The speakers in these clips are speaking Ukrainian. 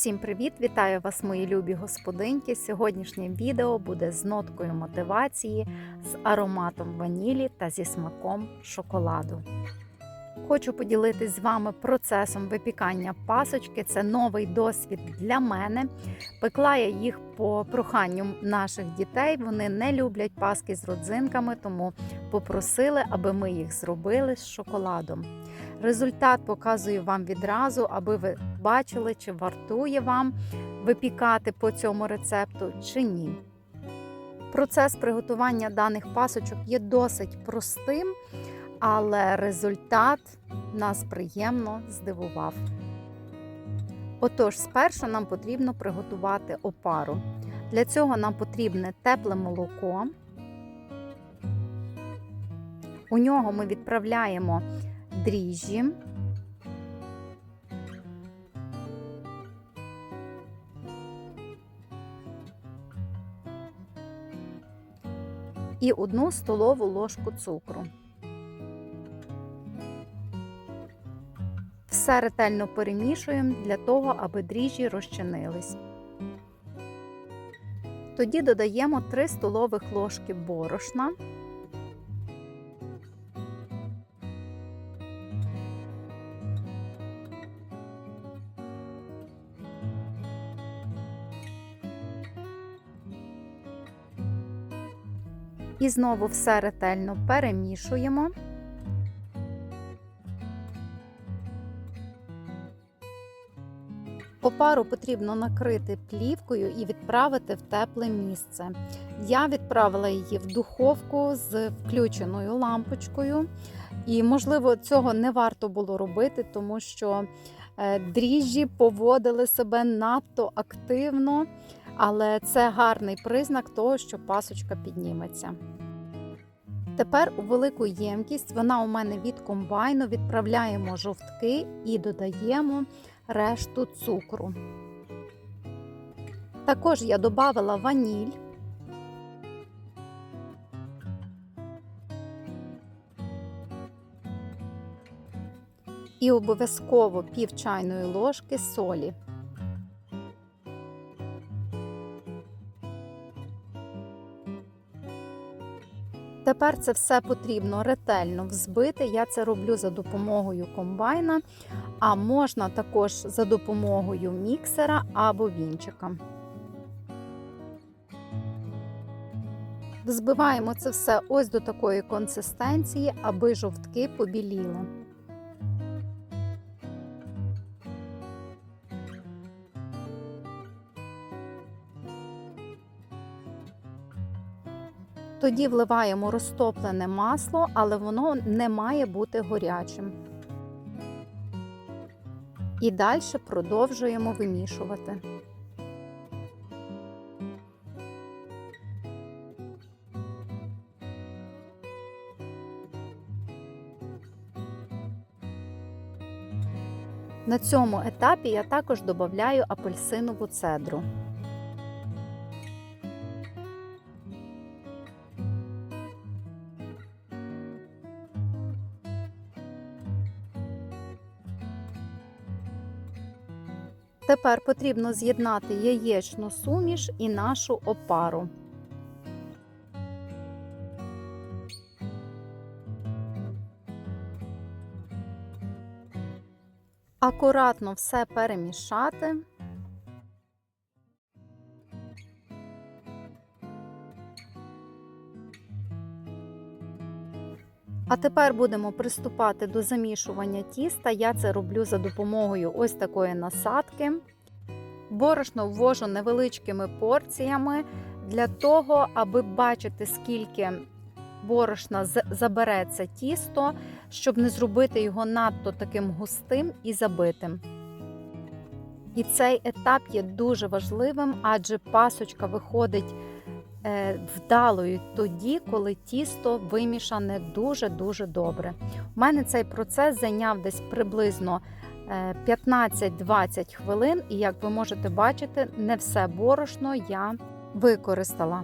Всім привіт! Вітаю вас, мої любі господинки. Сьогоднішнє відео буде з ноткою мотивації, з ароматом ванілі та зі смаком шоколаду. Хочу поділитись з вами процесом випікання пасочки. Це новий досвід для мене. Пекла я їх по проханню наших дітей. Вони не люблять паски з родзинками, тому попросили, аби ми їх зробили з шоколадом. Результат показую вам відразу, аби ви бачили, чи вартує вам випікати по цьому рецепту чи ні. Процес приготування даних пасочок є досить простим, але результат нас приємно здивував. Отож, спершу нам потрібно приготувати опару. Для цього нам потрібне тепле молоко. У нього ми відправляємо дріжджі. І одну столову ложку цукру. Все ретельно перемішуємо для того, аби дріжджі розчинились. Тоді додаємо 3 столових ложки борошна. І знову все ретельно перемішуємо. Опару потрібно накрити плівкою і відправити в тепле місце. Я відправила її в духовку з включеною лампочкою, і, можливо, цього не варто було робити, тому що дріжджі поводили себе надто активно, але це гарний признак того, що пасочка підніметься. Тепер у велику ємкість, вона у мене від комбайну, відправляємо жовтки і додаємо решту цукру. Також я додала ваніль. І обов'язково пів чайної ложки солі. Тепер це все потрібно ретельно взбити. Я це роблю за допомогою комбайна, а можна також за допомогою міксера або вінчика. Взбиваємо це все ось до такої консистенції, аби жовтки побіліли. Тоді вливаємо розтоплене масло, але воно не має бути горячим. І далі продовжуємо вимішувати. На цьому етапі я також додаю апельсинову цедру. Тепер потрібно з'єднати яєчну суміш і нашу опару. Акуратно все перемішати. А тепер будемо приступати до замішування тіста. Я це роблю за допомогою ось такої насадки. Борошно ввожу невеличкими порціями для того, аби бачити, скільки борошна забере це тісто, щоб не зробити його надто таким густим і забитим. І цей етап є дуже важливим, адже пасочка виходить вдалою тоді, коли тісто вимішане дуже-дуже добре. У мене цей процес зайняв десь приблизно 15-20 хвилин, і, як ви можете бачити, не все борошно я використала.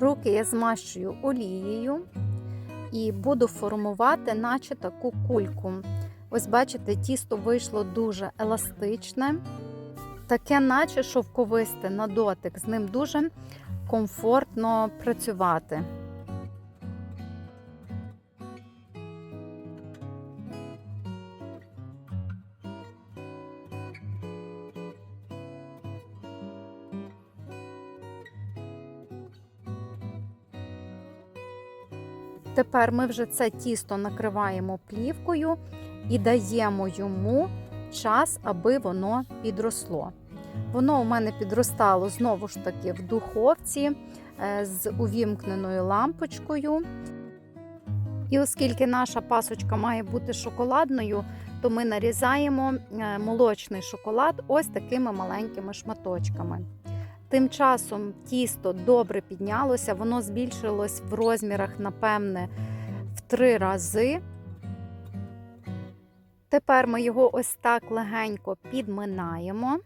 Руки я змащую олією і буду формувати, наче таку кульку. Ось бачите, тісто вийшло дуже еластичне, таке, наче шовковисте на дотик. З ним дуже комфортно працювати. Тепер ми вже це тісто накриваємо плівкою і даємо йому час, аби воно підросло. Воно у мене підростало знову ж таки в духовці е, з увімкненою лампочкою. І оскільки наша пасочка має бути шоколадною, то ми нарізаємо е, молочний шоколад ось такими маленькими шматочками. Тим часом тісто добре піднялося, воно збільшилось в розмірах, напевне, в три рази. Тепер ми його ось так легенько підминаємо.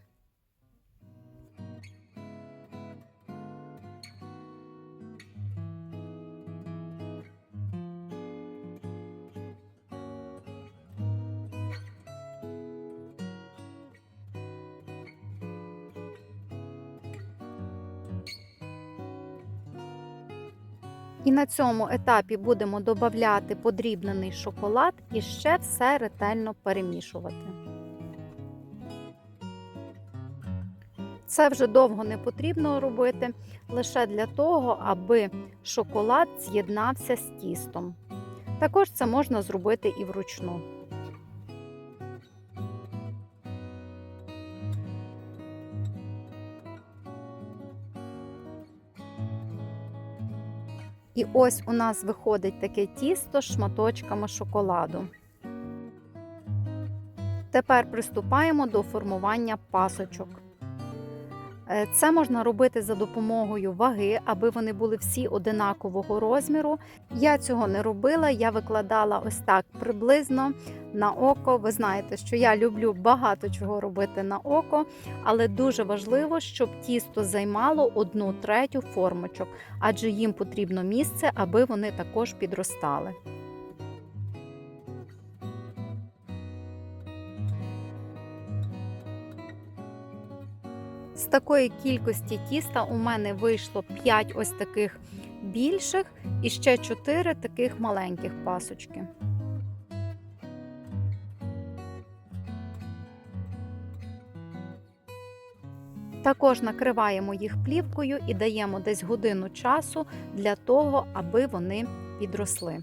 І на цьому етапі будемо додати подрібнений шоколад і ще все ретельно перемішувати. Це вже довго не потрібно робити, лише для того, аби шоколад з'єднався з тістом. Також це можна зробити і вручну. І ось у нас виходить таке тісто з шматочками шоколаду. Тепер приступаємо до формування пасочок. Е, Це можна робити за допомогою ваги, аби вони були всі одинакового розміру. Я цього не робила, я викладала ось так приблизно на око. Ви знаєте, що я люблю багато чого робити на око, але дуже важливо, щоб тісто займало одну третю формочок, адже їм потрібно місце, аби вони також підростали. Такої кількості тіста у мене вийшло 5 ось таких більших і ще 4 таких маленьких пасочки. Також накриваємо їх плівкою і даємо десь годину часу для того, аби вони підросли.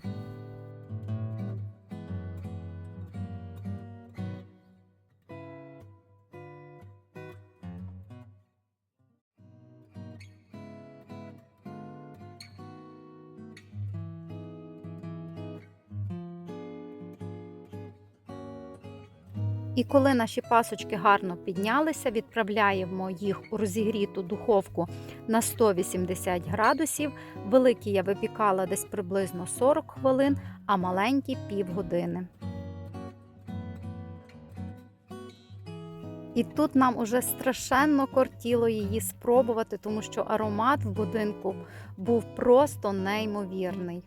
І коли наші пасочки гарно піднялися, відправляємо їх у розігріту духовку на 180 градусів. Великі я випікала десь приблизно 40 хвилин, а маленькі півгодини. І тут нам уже страшенно кортіло її спробувати, тому що аромат в будинку був просто неймовірний.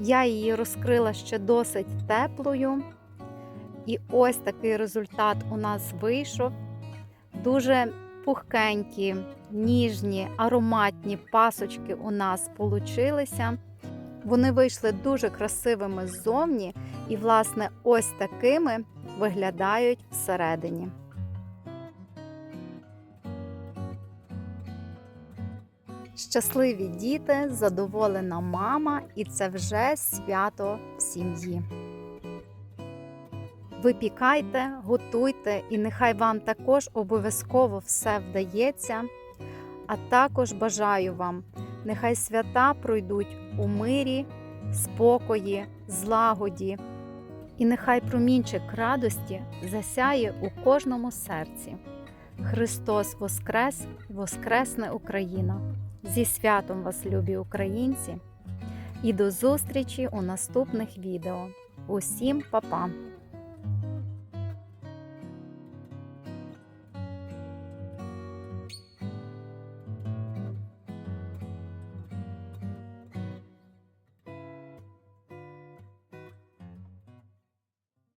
Я її розкрила ще досить теплою. І ось такий результат у нас вийшов. Дуже пухкенькі, ніжні, ароматні пасочки у нас получилися. Вони вийшли дуже красивими ззовні, і, власне, ось такими виглядають всередині. Щасливі діти, задоволена мама, і це вже свято в сім'ї. Випікайте, готуйте, і нехай вам також обов'язково все вдається. А також бажаю вам, нехай свята пройдуть у мирі, спокої, злагоді, і нехай промінчик радості засяє у кожному серці. Христос Воскрес, Воскресне Україна! Зі святом вас, любі українці! І до зустрічі у наступних відео. Усім па-па!